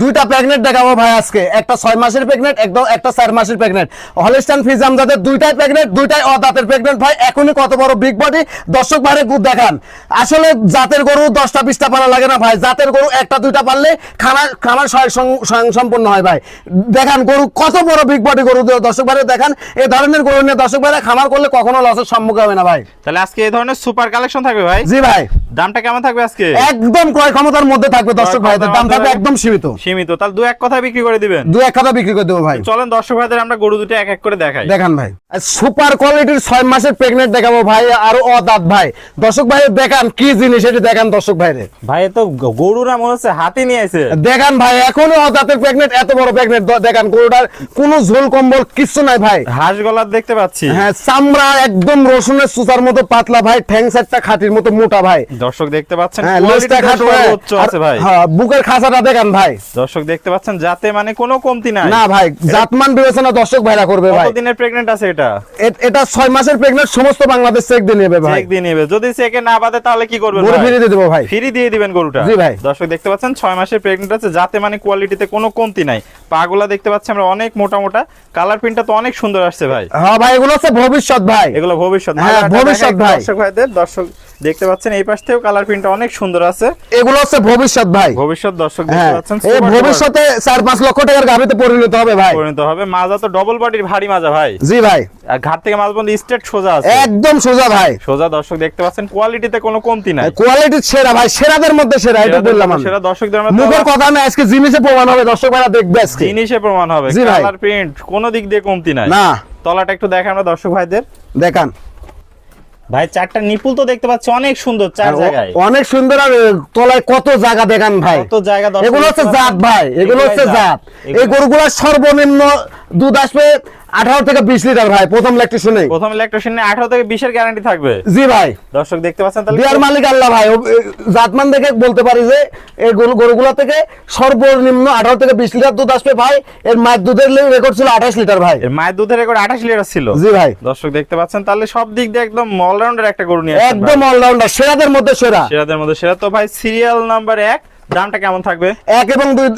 দুইটা প্রেগনেন্ট দেখাবো ভাই আজকে। একটা ছয় মাসের প্রেগনেন্ট একদম একটা চার মাসের প্রেগনেন্ট হলিস্টান ফিজাম যাদের দুইটাই প্রেগনেন্ট দুইটাই অদাঁতের প্রেগনেন্ট ভাই। এখনই কত বড় বিগ বডি দর্শক ভাইরে গুড দেখান। আসলে জাতের গরু দশটা বিশটা পালা লাগে না ভাই। জাতের গরু একটা দুইটা পারলে খানা খামার স্বয়ং সম্পূর্ণ হয় ভাই। দেখান গরু কত বড় বিগ বডি গরু দর্শক ভাইরে দেখান। এই ধরনের গরু নিয়ে দর্শক ভাইরা খামার করলে কখনো লসের সম্মুখীন হবে না ভাই। তাহলে আজকে এই ধরনের সুপার কালেকশন থাকবে ভাই? জি ভাই। দামটা কেমন থাকবে আজকে? একদম ক্রয় ক্ষমতার মধ্যে থাকবে দর্শক ভাইদের দাম থাকবে একদম সীমিত। সীমিত। তাহলে দু এক কথা বিক্রি করে দিবেন। দু এক খাতা বিক্রি করে দেবো ভাই। চলেন দর্শক ভাইদের আমরা গরু দুটো এক এক করে দেখাই। দেখান ভাই। সুপার কোয়ালিটির ছয় মাসের প্রেগনেন্ট দেখাবো ভাই আরও অদাত ভাই। দর্শক ভাই দেখান কি জিনিস এটি দেখান দর্শক ভাইরে। ভাই তো গ- গরুরা মনে হচ্ছে হাতে নিয়ে আছে দেখান ভাই এখনও অদাতের প্রেগনেন্ট এত বড় প্রেগনেন্ট দেখান গরুটার কোনো ঝোল কম্বল কিচ্ছু নাই ভাই। হাঁস গলার দেখতে পাচ্ছি। হ্যাঁ চামড়া একদম রসুনের সুতার মতো পাতলা ভাই ঠ্যাং সাইডটা খাটির মতো মোটা ভাই। দর্শক দেখতে পাচ্ছেন হ্যাঁ লেজটা খাটো আছে ভাই। হ্যাঁ বুকের খাঁচাটা দেখান ভাই। দর্শক দেখতে পাচ্ছেন যাতে মানে কোনো কমতি নাই। না ভাই জাতমান বিবেচনা দর্শক ভাইরা করবে ভাই। কতদিনের প্রেগনেন্ট আছে এটা? এটা ছয় মাসের প্রেগনেন্ট সমস্ত বাংলাদেশ চেক দিয়ে নেবে ভাই। চেক দিয়ে নেবে। যদি চেকে না বাদে তাহলে কি করবেন গরু ভাই? ফিরিয়ে দিয়ে দেবো ভাই। ফ্রি দিয়ে দিবেন গরুটা। জি ভাই। দর্শক দেখতে পাচ্ছেন ছয় মাসের প্রেগনেন্ট আছে যাতে মানে কোয়ালিটিতে কোনো কমতি নাই। পাগুলা দেখতে পাচ্ছি আমরা অনেক মোটা মোটা। কালার প্রিন্টটা তো অনেক সুন্দর আসছে ভাই। হ্যাঁ ভাই এগুলো হচ্ছে ভবিষ্যৎ ভাই। এগুলো ভবিষ্যৎ। হ্যাঁ, ভবিষ্যৎ ভাই। দর্শক ভাইদের দর্শক দেখতে পাচ্ছেন এই পাশ থেকেও কালার প্রিন্টটা অনেক সুন্দর আছে। এগুলো হচ্ছে ভবিষ্যৎ ভাই। ভবিষ্যৎ দর্শক দেখতে হ্যাঁ পাচ্ছেন এই ভবিষ্যতে চার পাঁচ লক্ষ টাকার গাভিতে পরিণত হবে ভাই। পরিণত হবে। মাজা তো ডবল বডির ভারী মাজা ভাই। জি ভাই। আর ঘাট থেকে মাছ বন্ধ স্ট্রেট সোজা আছে। একদম সোজা ভাই। সোজা দর্শক দেখতে পাচ্ছেন কোয়ালিটিতে কোনো কমতি নাই। কোয়ালিটি সেরা ভাই সেরাদের মধ্যে সেরা এটা বললাম আমি। সেরা দর্শকদের আমরা মুখের কথা না আজকে জিনিসে প্রমাণ হবে দর্শক ভাইরা দেখবে আজকে। জিনিসে প্রমাণ হবে। কালার প্রিন্ট কোনো দিক দিয়ে কমতি নাই। না। তলাটা একটু দেখে আমরা দর্শক ভাইদের। দেখান। ভাই চারটা নিপুল তো দেখতে পাচ্ছি অনেক সুন্দর চার জায়গায়। অনেক সুন্দর আর তলায় কত জায়গা দেখান ভাই? কত জায়গা এগুলো হচ্ছে জাত ভাই এগুলো হচ্ছে জাত। এই গরুগুলা সর্বনিম্ন দুধ আসবে আঠারো থেকে বিশ লিটার ভাই প্রথম ল্যাকটেশনে প্রথম ইলেকট্রিশিয়ান আঠারো থেকে বিশের গ্যারান্টি থাকবে। জি ভাই। দর্শক দেখতে পাচ্ছেন তাহলে? বিয়ার মালিক আল্লাহ ভাই জাতমান দেখে বলতে পারি যে এই গরুগুলো থেকে সর্বনিম্ন আঠারো থেকে বিশ লিটার দুধ আসবে ভাই। এর মায়ের দুধের রেকর্ড ছিল আঠাশ লিটার ভাই। এর মায়ের দুধের রেকর্ড আঠাশ লিটার ছিল। জি ভাই। দর্শক দেখতে পাচ্ছেন তাহলে সব দিক দিয়ে একদম অলরাউন্ডার একটা গরু নিয়ে একদম। অলরাউন্ডার সেরাদের মধ্যে সেরা। সেরাদের মধ্যে সেরা। তো ভাই সিরিয়াল নাম্বার এক দামটা কেমন থাকবে? এক এবং দুই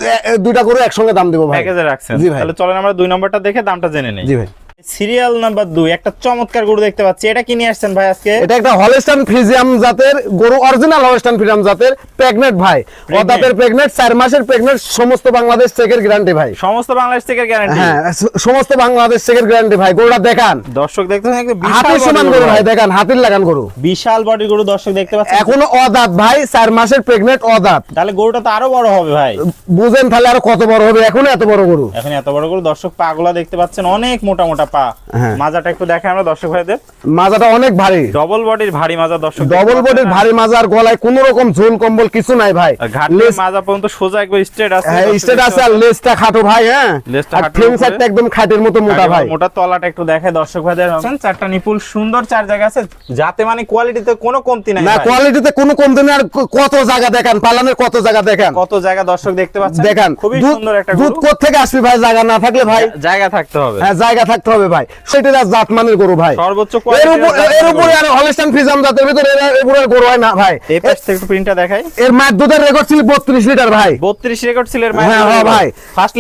দুইটা করে একসঙ্গে দাম দেবো ভাই। প্যাকেজে রাখছেন। জি ভাই। তাহলে চলেন আমরা দুই নম্বরটা দেখে দামটা জেনে নেই। জি ভাই। সিরিয়াল নাম্বার দুই একটা চমৎকার গরু দেখতে পাচ্ছি। এটা কি নিয়ে আসছেন ভাই আজকে? এটা একটা হলস্টান ফ্রিজিয়াম জাতের গরু অরিজিনাল হলস্টান ফ্রিজিয়াম জাতের প্রেগনেন্ট ভাই। অদাতের প্রেগনেন্ট চার মাসের প্রেগনেন্ট সমস্ত বাংলাদেশ চেকের গ্যারান্টি ভাই। সমস্ত বাংলাদেশ থেকে গ্যারান্টি হ্যাঁ সমস্ত বাংলাদেশ চেকের গ্যারান্টি ভাই। গরুটা দেখান। দর্শক দেখতে পাচ্ছেন একদম বিশাল হাতির সমান গরু ভাই। দেখান হাতির লাগান গরু। বিশাল বডি গরু দর্শক দেখতে পাচ্ছেন। এখনও অদাত ভাই চার মাসের প্রেগনেন্ট অদাত তাহলে গরুটা তো আরও বড় হবে ভাই। বুঝেন তাহলে আরও কত বড় হবে এখনও এত বড় গরু। এখন এত বড় গরু। দর্শক পাগলা দেখতে পাচ্ছেন অনেক মোটা মোটা পা। হ্যাঁ। মাজাটা একটু দেখে আমরা দর্শক ভাইদের। মাজাটা অনেক ভারী। ডবল বডির ভারী মাজা দর্শক ডবল বডির ভারী মাজার গলায় কোনো রকম ঝোল কম্বল কিছু নাই ভাই। লেজ- মাজা পর্যন্ত সোজা একবার স্ট্রেট আছে হ্যাঁ দর্শক স্টেট আছে আর লেজটা খাটো ভাই হ্যাঁ। লেজটা আর ফ্রেম সাইডটা একদম খাটের মতো মোটা ভাই। মোটা তলাটা একটু দেখে দর্শক ভাইদের। চারটা নিপুল সুন্দর চার জায়গা আছে। যাতে মানে কোয়ালিটিতে কোনো কমতি নাই না কোয়ালিটিতে কোনো কম দিনে আর কত জায়গা দেখান পালানের কত জায়গা দেখান? কত জায়গা দর্শক দেখতে পাচ্ছেন? দেখান। খুবই সুন্দর একটা দুধ কোথ থেকে আসবে ভাই? জায়গা না থাকলে ভাই জায়গা থাকতে হবে। হ্যাঁ জায়গা থাকতে হবে ভাই? সেটা জাতমানের গরু ভাই। সর্বোচ্চ এর এর উপরে আর হলস্টাইন ফ্রিজাম জাতের ভিতরে এর এর উপরে গরু হয় না ভাই। এই পাশ থেকে একটু প্রিন্টটা দেখাই। এর মায়ের দুধের রেকর্ড ছিল বত্রিশ লিটার ভাই। বত্রিশ রেকর্ড ছিল হ্যাঁ, হ্যাঁ, ভাই। ফার্স্ট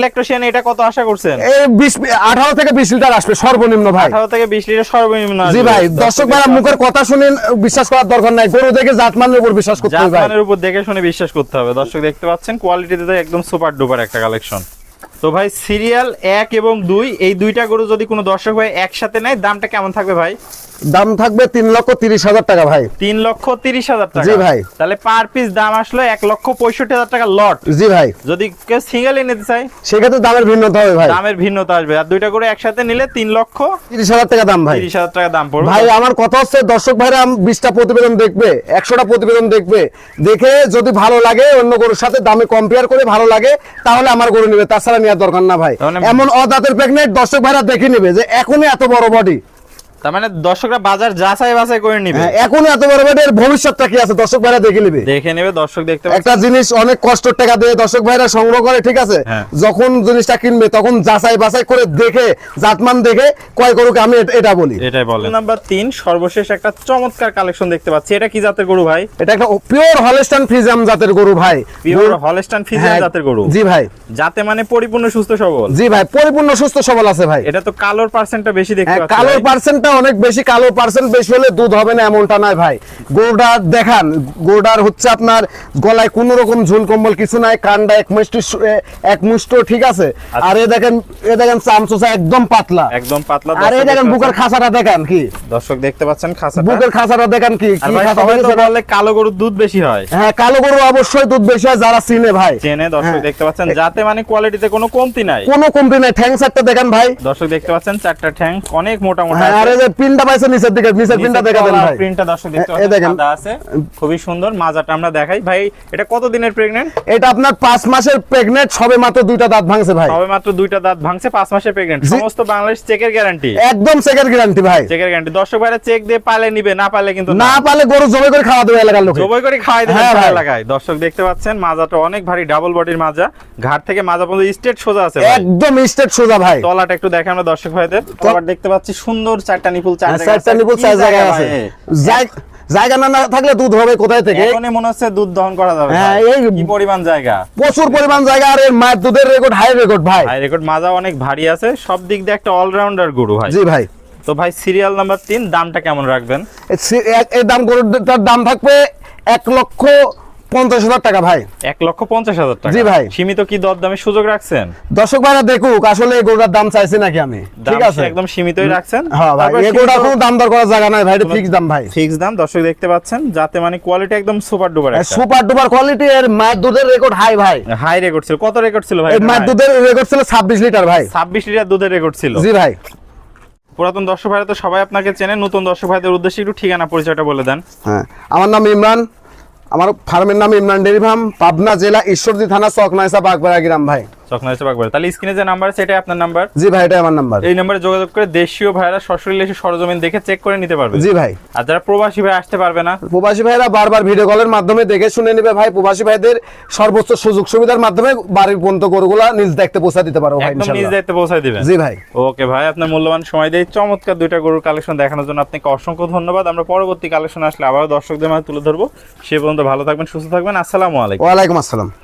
এটা কত আশা করছেন? এর বিশ আঠারো থেকে বিশ লিটার আসবে সর্বনিম্ন ভাই। আঠারো থেকে বিশ লিটার সর্বনিম্ন জি ভাই দর্শক ভাইরা মুখের কথা শুনে বিশ্বাস করার দরকার নাই। গরু দেখে জাতমানের উপর বিশ্বাস করতে হবে ভাই। জাতমানের উপর দেখে শুনে বিশ্বাস করতে হবে। দর্শক দেখতে পাচ্ছেন কোয়ালিটিতে একদম সুপার ডুপার একটা কালেকশন তো ভাই, সিরিয়াল এক এবং দুই, এই দুইটা গরু যদি কোনো দর্শক ভাই একসাথে নেয়, দামটা কেমন থাকবে ভাই? দাম থাকবে তিন লক্ষ তিরিশ হাজার টাকা ভাই। তিন লক্ষ তিরিশ হাজার টাকা। জি ভাই। তাহলে পার পিস দাম আসলো এক লক্ষ পঁয়ষট্টি হাজার টাকা লট জি ভাই। যদি কেউ সিঙ্গেল নিতে চায় সেক্ষেত্রে দামের ভিন্নতা হবে ভাই। দামের ভিন্নতা আসবে। আর দুইটা করে একসাথে নিলে তিন লক্ষ তিরিশ হাজার টাকা দাম ভাই। তিরিশ হাজার টাকা দাম পড়বে। ভাই আমার কথা হচ্ছে দর্শক ভাইরা বিশটা প্রতিবেদন দেখবে একশোটা প্রতিবেদন দেখবে। দেখে যদি ভালো লাগে অন্য গরুর সাথে দামে কম্পেয়ার করে ভালো লাগে তাহলে আমার গরু নেবে। তাছাড়া নেওয়ার দরকার না ভাই। এমন অদাতের প্রেগনেন্ট দর্শক ভাইরা দেখে নেবে যে এখনই এত বড় বডি তার মানে দর্শকরা বাজার যাচাই বাছাই করে নিবে। হ্যাঁ, এখন এত বড় বেডের ভবিষ্যৎটা কি আছে? দর্শক ভাইরা দেখে নিবে। দেখে নেবে দর্শক দেখতে একটা জিনিস অনেক কষ্ট টাকা দিয়ে দর্শক ভাইরা সংগ্রহ করে ঠিক আছে? হ্যাঁ। যখন জিনিসটা কিনবে তখন যাচাই বাছাই করে দেখে জাতমান দেখে ক্রয় করুক আমি এটা বলি। এটাই বলেন। নাম্বার তিন সর্বশেষ একটা চমৎকার কালেকশন দেখতে পাচ্ছি। এটা কি জাতের গরু ভাই? এটা একটা পিওর হলস্টান ফ্রিজাম জাতের গরু ভাই। পিওর হলস্টান ফিজিয়ান হ্যাঁ, জাতের গরু। জি ভাই। যাতে মানে পরিপূর্ণ সুস্থ সবল। জি ভাই পরিপূর্ণ সুস্থ সবল আছে ভাই। এটা তো কালোর পার্সেন্টটা বেশি দেখতে হ্যাঁ, পাচ্ছি কালোর পার্সেন্টটা অনেক বেশি কালো পার্সেন্ট বেশি হলে দুধ হবে না এমনটা নয় ভাই। গরুটা দেখান গরুটার হচ্ছে আপনার গলায় কোন রকম ঝুল কম্বল কিছু নাই কানটা এক মুষ্টি এক মুষ্ট ঠিক আছে। আর এ দেখেন এ দেখেন চামচোচা একদম পাতলা। একদম পাতলা আর দর্শক দেখেন বুকের। খাঁচাটা দেখেন কি? দর্শক দেখতে পাচ্ছেন খাসাটা বুকের খাঁচাটা দেখেন কি? কি খাঁচা সবাই তো? বললে কালো গরুর দুধ বেশি হয়। হ্যাঁ কালো গরু অবশ্যই দুধ বেশি হয় যারা চিনে ভাই। চেনে দর্শক হ্যাঁ। দেখতে পাচ্ছেন। যাতে মানে কোয়ালিটিতে কোনো কমতি নাই। কোনো কমতি নাই ঠ্যাং সারটা দেখেন ভাই। দর্শক দেখতে পাচ্ছেন চারটা ঠ্যাং অনেক মোটা মোটা হ্যাঁ আর যে পিনটা পাইছে নিচের দিকে নিচের পিনটা দেখা দেন ভাই। প্রিন্টটা দর্শক দেখতে পাচ্ছেন দেখেন। আছে খুবই সুন্দর মাজাটা আমরা দেখাই। ভাই এটা কত দিনের প্রেগন্যান্ট এটা আপনার পাঁচ মাসের প্রেগনেন্ট সবে মাত্র দুইটা দাঁত ভাঙছে ভাই। সবে মাত্র দুইটা দাঁত ভাঙছে পাঁচ মাসের প্রেগন্যান্ট সমস্ত বাংলাদেশ চেকের গ্যারান্টি একদম সেকেন্ড গ্যারান্টি ভাই। চেকের গ্যারান্টি দর্শক ভাইরা চেক দিয়ে পালে নিবে না পালে কিন্তু না। পালে গরু জমে করে খাওয়া দেবে এলাকার লোকে। জবাই করে খাওয়াই দেবেন হ্যাঁ এলাকায়। দর্শক দেখতে পাচ্ছেন মাজাটা অনেক ভারী ডাবল বডির মাজা। ঘাট থেকে মাজা পর্যন্ত স্ট্রেট সোজা আছে একদম স্টেট সোজা ভাই। তলাটা একটু দেখে আমরা দর্শক ভাইদের। আবার দেখতে পাচ্ছি সুন্দর চারটা নিপুল চার হ্যাঁ, চারটা নিপুল চার জায়গায় জায়গা আছে? জায়গা না থাকলে দুধ হবে কোথায় থেকে? এখনই মনে হচ্ছে দুধ দহন করা যাবে হ্যাঁ, এই- পরিমাণ জায়গা? প্রচুর পরিমাণ জায়গা আর এর মায়ের দুধের রেকর্ড হাই রেকর্ড ভাই। ভাই রেকর্ড মাজা অনেক ভারী আছে। সব দিক দিয়ে একটা অলরাউন্ডার গরু ভাই। জি ভাই। তো ভাই সিরিয়াল নাম্বার তিন দামটা কেমন রাখবেন? এই দাম গরুটার দাম থাকবে এক লক্ষ পঞ্চাশ হাজার টাকা ভাই। এক লক্ষ পঞ্চাশ হাজার টাকা। জি ভাই। সীমিত কি দর দামে সুযোগ রাখছেন? দর্শক ভাইরা দেখুক আসলে এই গরুটার দাম চাইছি নাকি আমি। ঠিক আছে? একদম সীমিতই রাখছেন? হ্যাঁ ভাই এই গরুটার কোনো দাম দর করার জায়গা নাই ভাই এটা ফিক্স দাম ভাই। ফিক্স দাম দর্শক দেখতে পাচ্ছেন যাতে মানে কোয়ালিটি একদম super duper super duper quality এর মায়ের দুধের রেকর্ড হাই ভাই। হাই রেকর্ড ছিল। কত রেকর্ড ছিল ভাই মায়ের দুধের রেকর্ড ছিল ছাব্বিশ লিটার ভাই। ছাব্বিশ লিটার দুধের রেকর্ড ছিল। জি ভাই। পুরাতন দর্শক ভাইরা তো সবাই আপনাকে চেনে নতুন দর্শক ভাইদের উদ্দেশ্যে একটু ঠিকানা পরিচয়টা বলে দেন। হ্যাঁ আমার নাম ইমরান। আমার ফার্মের নাম ইমরান ডেরি পাবনা জেলা ঈশ্বরদী থানা চকনাইসা বাগবাড়া গ্রাম ভাই। হচ্ছে বাগবাড়ি তাহলে স্ক্রিনে যে নাম্বার আছে এটাই আপনার নাম্বার জি ভাই এটা আমার নাম্বার এই নাম্বারে যোগাযোগ করে দেশীয় ভাইরা সশরীরে এসে সরজমিন দেখে চেক করে নিতে পারবে। জি ভাই। আর যারা প্রবাসী ভাই আসতে পারবে না প্রবাসী ভাইরা বারবার ভিডিও কলের মাধ্যমে দেখে শুনে নেবে ভাই। প্রবাসী ভাইদের সর্বোচ্চ সুযোগ সুবিধার মাধ্যমে বাড়ির পর্যন্ত গরুগুলা নিজ দেখতে পৌঁছা দিতে পারব ভাই একদম নিজ। দায়িত্বে পৌঁছায় দিবেন। জি ভাই। ওকে ভাই আপনার মূল্যবান সময় দিয়ে চমৎকার দুইটা গরুর কালেকশন দেখানোর জন্য আপনাকে অসংখ্য ধন্যবাদ। আমরা পরবর্তী কালেকশন আসলে আবারও দর্শকদের মাঝে তুলে ধরবো। সে পর্যন্ত ভালো থাকবেন সুস্থ থাকবেন। আসসালামু আলাইকুম। ওয়ালাইকুম আসসালাম।